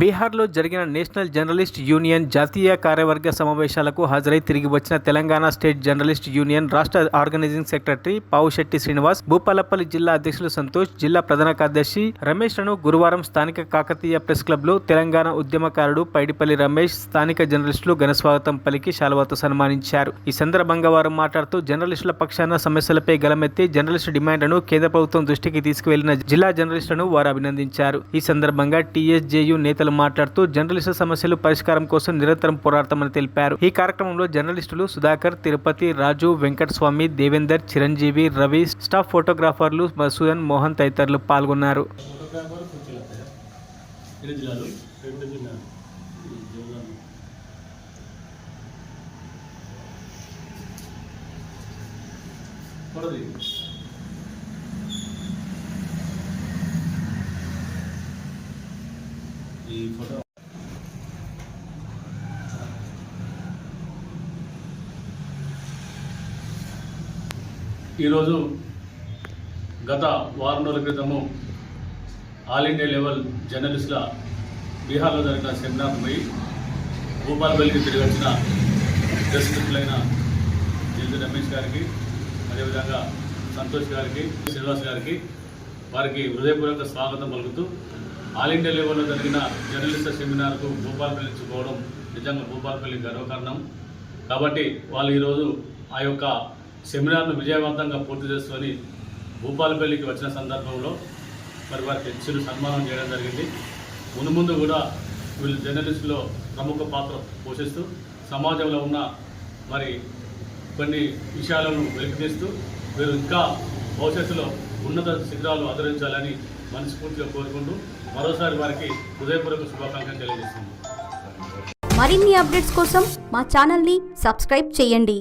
బీహార్లో జరిగిన national journalist union జాతీయ కార్యవర్గ సమావేశాలకు హాజరై తిరిగి వచ్చిన తెలంగాణ స్టేట్ జర్నలిస్ట్ యూనియన్ రాష్ట్ర ఆర్గనైజింగ్ సెక్రటరీ పావుశెట్టి శ్రీనివాస్ భూపాలపల్లి జిల్లా అధ్యక్షులు సంతోష్ జిల్లా ప్రధాన కార్యదర్శి రమేష్లను గురువారం స్థానిక కాకతీయ ప్రెస్ క్లబ్లో తెలంగాణ ఉద్యమకారుడు పైడిపల్లి రమేష్ స్థానిక జర్నలిస్టులు ఘనస్వాగతం పలికి శాలువాతో సన్మానించారు. ఈ సందర్భంగా వారు మాట్లాడుతూ జర్నలిస్టుల పక్షాన సమస్యలపై గలమెత్తి జర్నలిస్టు డిమాండ్లను కేంద్ర ప్రభుత్వం దృష్టికి తీసుకువెళ్ళిన జిల్లా జర్నలిస్టులను వారు అభినందించారు. ఈ సందర్భంగా టీఎస్జేయు నేతలు మాట్లాడుతూ జర్నలిస్టు సమస్యలు పరిష్కారం కోసం నిరంతరం పోరాడతామని తెలిపారు ఈ కార్యక్రమంలో జర్నలిస్టులు సుధాకర్ తిరుపతి రాజు వెంకటస్వామి దేవేందర్ చిరంజీవి రవి స్టాఫ్ ఫోటోగ్రాఫర్లు మసూదన్ మోహన్ తదితరులు పాల్గొన్నారు What are these? ఈ ఫోటో. ఈరోజు గత వారం రోజుల క్రితము ఆల్ ఇండియా లెవెల్ జర్నలిస్టుల బీహార్లో జరిగిన సెమినార్ పోయి భూపాలపల్లికి తిరిగి వచ్చిన ప్రెస్ మిత్రులైన జిల్లు రమేష్ గారికి అదేవిధంగా సంతోష్ గారికి శ్రీనివాస్ గారికి వారికి హృదయపూర్వక స్వాగతం పలుకుతూ ఆల్ ఇండియా లెవెల్లో జరిగిన జర్నలిస్టుల సెమినార్కు భూపాలపల్లి నుంచి పోవడం నిజంగా భూపాలపల్లి గర్వకారణం. కాబట్టి వాళ్ళు ఈరోజు ఆ యొక్క సెమినార్ను విజయవంతంగా పూర్తి చేసుకొని భూపాలపల్లికి వచ్చిన సందర్భంలో మరి వారికి హెచ్చులు సన్మానం చేయడం జరిగింది. మునుముందు కూడా వీళ్ళు జర్నలిస్టులో ప్రముఖ పాత్ర పోషిస్తూ సమాజంలో ఉన్న మరి కొన్ని విషయాలను వెలికితీస్తూ వీరు ఇంకా భవిష్యత్తులో ఉన్నత శిఖరాలు ఆదరించాలని మనస్ఫూర్తిగా కోరుకుంటూ మరోసారి వారికి హృదయపూర్వక శుభాకాంక్షలు తెలియజేస్తున్నాను. మరిన్ని అప్డేట్స్ కోసం మా ఛానల్ని సబ్స్క్రైబ్ చేయండి.